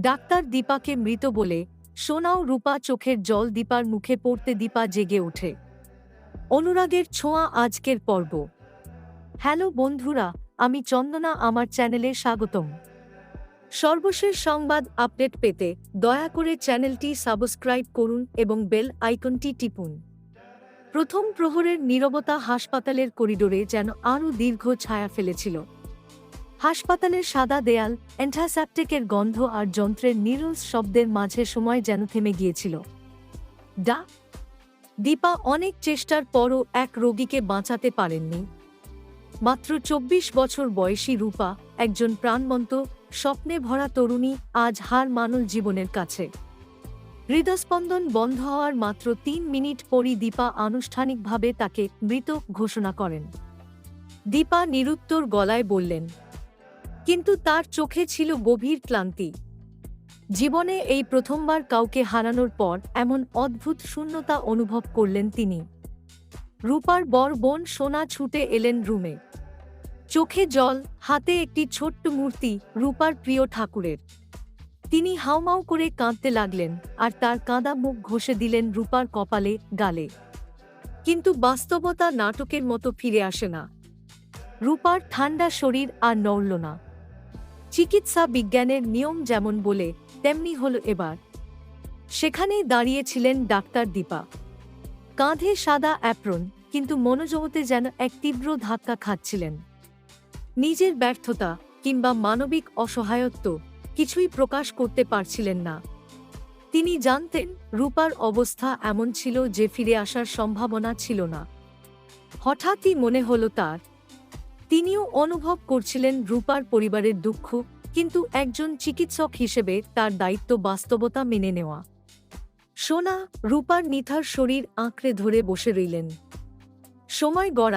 Doctor দীপাকে মৃত বলে সোনাও রূপা চোখের জল দীপার মুখে পড়তে দীপা জেগে ওঠে। অনুরাগের ছোঁয়া আজকের পর্ব। হ্যালো বন্ধুরা, আমি চন্দনা, আমার চ্যানেলে স্বাগতম। সর্বশেষ সংবাদ আপডেট পেতে দয়া করে চ্যানেলটি সাবস্ক্রাইব করুন এবং বেল আইকনটি টিপুন। প্রথম প্রহরের নীরবতা হাসপাতালের করিডোরে যেন আরও দীর্ঘ ছায়া ফেলেছিল। হাসপাতালের সাদা দেয়াল অ্যান্টাসেপ্টিকের গন্ধ আর যন্ত্রের নিরলস শব্দের মাঝে সময় যেন থেমে গিয়েছিল। ডা, দীপা অনেক চেষ্টার পরও এক রোগীকে বাঁচাতে পারেননি। মাত্র চব্বিশ বছর বয়সী রূপা, একজন প্রাণবন্ত, স্বপ্নে ভরা তরুণী, আজ হার মানল জীবনের কাছে। হৃদস্পন্দন বন্ধ হওয়ার মাত্র তিন মিনিট পরই দীপা আনুষ্ঠানিকভাবে তাকে মৃত ঘোষণা করেন। দীপা নিরুত্তর গলায় বললেন কিন্তু তার চোখে ছিল গভীর ক্লান্তি। জীবনে এই প্রথমবার কাউকে হারানোর পর এমন অদ্ভুত শূন্যতা অনুভব করলেন তিনি। রূপার বর বোন সোনা ছুটে এলেন রুমে। চোখে জল, হাতে একটি ছোট্ট মূর্তি, রূপার প্রিয় ঠাকুরের। তিনি হাউমাউ করে কাঁদতে লাগলেন আর তার কাঁদা মুখ ঘষে দিলেন রূপার কপালে, গালে। কিন্তু বাস্তবতা নাটকের মতো ফিরে আসে না। রূপার ঠান্ডা শরীর আর নড়ল না। চিকিৎসা বিজ্ঞানের নিয়ম যেমন বলে, তেমনি হল এবার। সেখানেই দাঁড়িয়েছিলেন ডাক্তার দীপা। কাঁধে সাদা অ্যাপ্রন, কিন্তু মনোজগতে যেন এক তীব্র ধাক্কা খাচ্ছিলেন। নিজের ব্যর্থতা কিংবা মানবিক অসহায়ত্ব কিছুই প্রকাশ করতে পারছিলেন না। তিনি জানতেন রূপার অবস্থা এমন ছিল যে ফিরে আসার সম্ভাবনা ছিল না। হঠাৎই মনে হলো তার তিনিও অনুভব করছিলেন রূপার পরিবারের দুঃখ, কিন্তু একজন চিকিৎসক হিসেবে তার দায়িত্ব বাস্তবতা মেনে নেওয়া। সোনা, রূপার নিথার শরীর আঁকড়ে ধরে বসে রইলেন। সময় গড়া